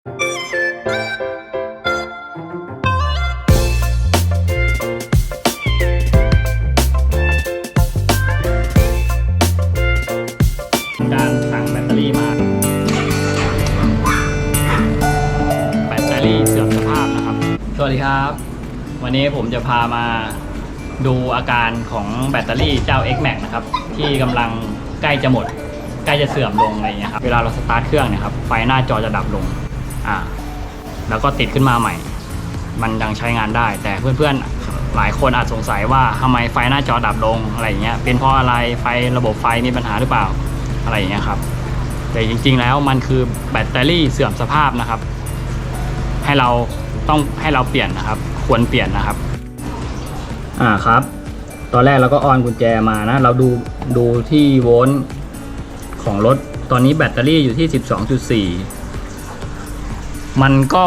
การสั่งแบตเตอรี่มา แบตเตอรี่เสื่อมสภาพนะครับ สวัสดีครับ วันนี้ผมจะพามาดูอาการของแบตเตอรี่เจ้า X Max นะครับ ที่กำลังใกล้จะหมด ใกล้จะเสื่อมลงอะไรเงี้ยครับ เวลาเราสตาร์ทเครื่องเนะครับ ไฟหน้าจอจะดับลง อ่าแล้วก็ติดขึ้นมาใหม่ มันยังใช้งานได้ แต่เพื่อนๆหลายคนอาจสงสัยว่าทำไมไฟหน้าจอดับลงอะไรอย่างเงี้ยเป็นเพราะอะไรไฟระบบไฟมีปัญหาหรือเปล่าอะไรอย่างเงี้ยครับ แต่จริงๆแล้วมันคือแบตเตอรี่เสื่อมสภาพนะครับ ให้เราต้องให้เราเปลี่ยนนะครับ ควรเปลี่ยนนะครับ อ่าครับ ตอนแรกเราก็ออนกุญแจมานะ เราดูดูที่โวลต์ของรถตอนนี้แบตเตอรี่อยู่ที่ 12.4 มันก็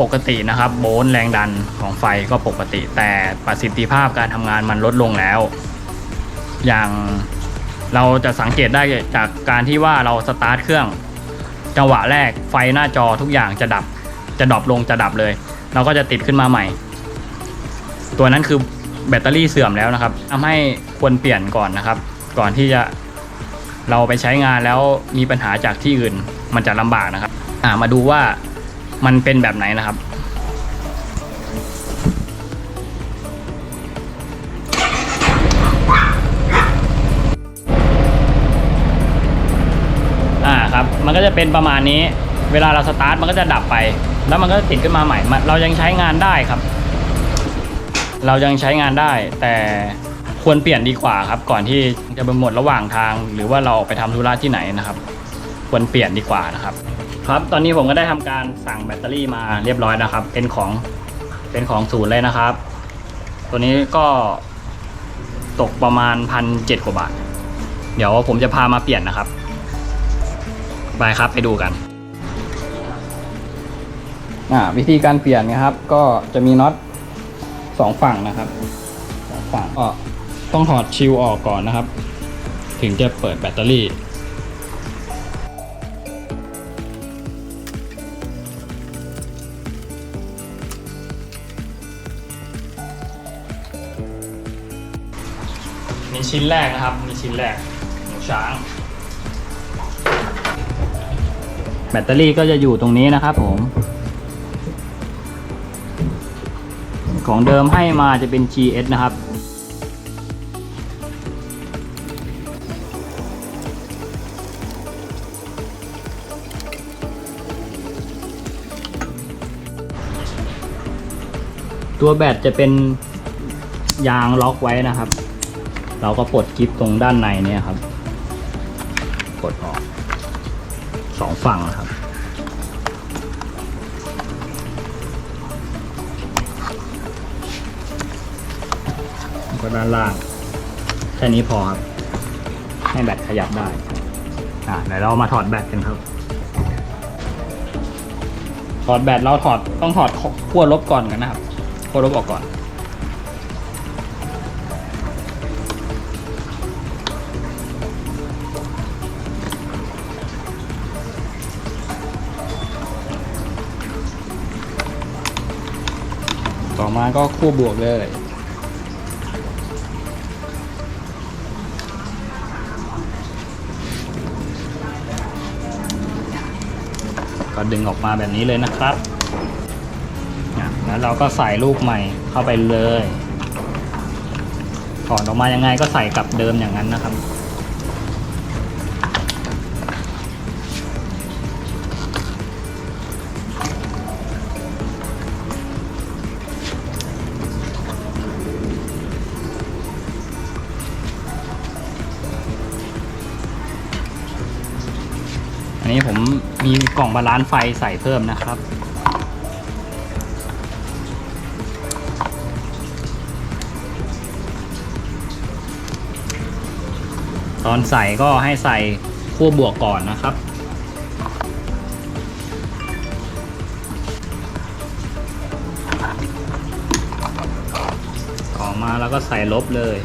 ปกตินะครับโวลต์แรงดันของไฟก็ปกติ แต่ประสิทธิภาพการทำงานมันลดลงแล้ว อย่างเราจะสังเกตได้จากการที่ว่าเราสตาร์ทเครื่องจังหวะแรกไฟหน้าจอทุกอย่างจะดับ จะดรอปลงจะดับเลย เราก็จะติดขึ้นมาใหม่ ตัวนั้นคือแบตเตอรี่เสื่อมแล้วนะครับทำให้ควรเปลี่ยนก่อนนะครับ ก่อนที่จะเราไปใช้งานแล้วมีปัญหาจากที่อื่น มันจะลำบากนะครับ อ่ามาดูว่า มันเป็นแบบไหนนะครับ อ่าครับ มันก็จะเป็นประมาณนี้ เวลาเราสตาร์ทมันก็จะดับไป แล้วมันก็จะติดขึ้นมาใหม่ เรายังใช้งานได้ครับ เรายังใช้งานได้ แต่ควรเปลี่ยนดีกว่าครับ ก่อนที่จะไปหมดระหว่างทาง หรือว่าเราออกไปทำธุระที่ไหนนะครับ ควรเปลี่ยนดีกว่านะครับ ครับ ตอนนี้ผมก็ได้ทำการสั่งแบตเตอรี่มาเรียบร้อยนะครับ เป็นของเป็นของศูนย์เลยนะครับ ตัวนี้ก็ตกประมาณพันเจ็ดกว่าบาท เดี๋ยวผมจะพามาเปลี่ยนนะครับ ไปครับไปดูกันอ่าวิธีการเปลี่ยนนะครับ ก็จะมีน็อตสองฝั่งนะครับสองฝั่งก็ต้องถอดชิลออกก่อนนะครับ ถึงจะเปิดแบตเตอรี่ ชิ้นแรกนะครับมีชิ้นแรกช้าง แบตเตอรี่ก็จะอยู่ตรงนี้นะครับผม ของเดิมให้มาจะเป็น GS นะครับตัวแบตจะเป็นยางล็อกไว้นะครับ เราก็ปลดกิฟตรงด้านในเนี่ยครับกดออกสองฝั่งนะครับแล้วก็ด้านล่าง แค่นี้พอครับ ให้แบตขยับได้อะเดี๋ยวเรามาถอดแบตกันครับ ถอดแบตเราถอดต้องถอดขั้วลบก่อนกันนะครับขั้วลบออกก่อน ต่อมาก็คู่บวกเลยก็ดึงออกมาแบบนี้เลยนะครับ แล้วเราก็ใส่ลูกใหม่เข้าไปเลย ถอดออกมายังไงก็ใส่กลับเดิมอย่างนั้นนะครับ อันนี้ผมมีกล่องบาลานซ์ไฟใส่เพิ่มนะครับ ตอนใส่ก็ให้ใส่ขั้วบวกก่อนนะครับต่อมาแล้วก็ใส่ลบเลย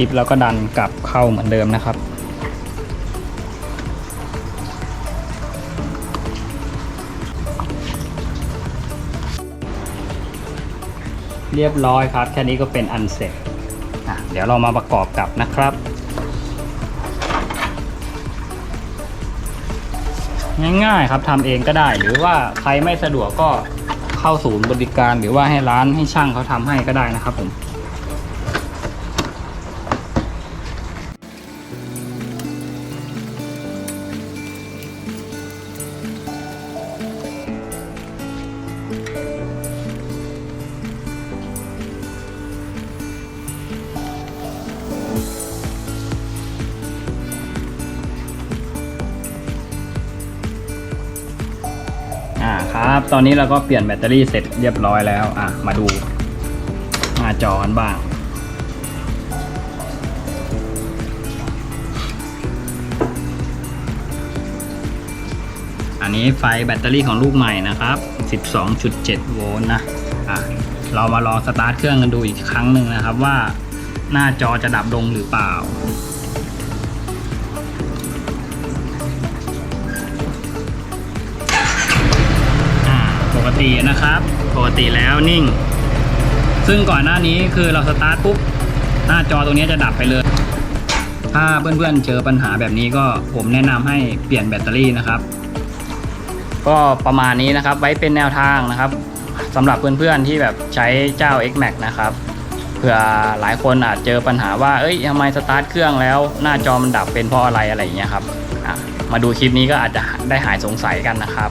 จิ๊บแล้วก็ดันกลับเข้าเหมือนเดิมนะครับ เรียบร้อยครับ แค่นี้ก็เป็นอันเสร็จเดี๋ยวเรามาประกอบกับนะครับ ง่ายๆครับทำเองก็ได้ หรือว่าใครไม่สะดวกก็เข้าศูนย์บริการ หรือว่าให้ร้านให้ช่างเขาทำให้ก็ได้นะครับผม อ่าครับ ตอนนี้เราก็เปลี่ยนแบตเตอรี่เสร็จเรียบร้อยแล้ว อะ มาดูหน้าจอกันบ้าง อันนี้ไฟแบตเตอรี่ของลูกใหม่นะครับ 12.7 โวลต์นะ อะ เรามาลองสตาร์ทเครื่องกันดูอีกครั้งหนึ่งนะครับว่าหน้าจอจะดับลงหรือเปล่า ตินะครับ ปกติแล้วนิ่ง ซึ่งก่อนหน้านี้คือเราสตาร์ทปุ๊บหน้าจอตรงนี้จะดับไปเลย ถ้าเพื่อนๆเจอปัญหาแบบนี้ก็ผมแนะนำให้เปลี่ยนแบตเตอรี่นะครับ ก็ประมาณนี้นะครับไว้เป็นแนวทางนะครับสำหรับเพื่อนๆที่แบบใช้เจ้า XMAX นะครับเผื่อหลายคนอาจเจอปัญหาว่า เอ้ยทำไมสตาร์ทเครื่องแล้ว หน้าจอมันดับเป็นเพราะอะไรอะไรอย่างเงี้ยครับ มาดูคลิปนี้ก็อาจจะได้หายสงสัยกันนะครับ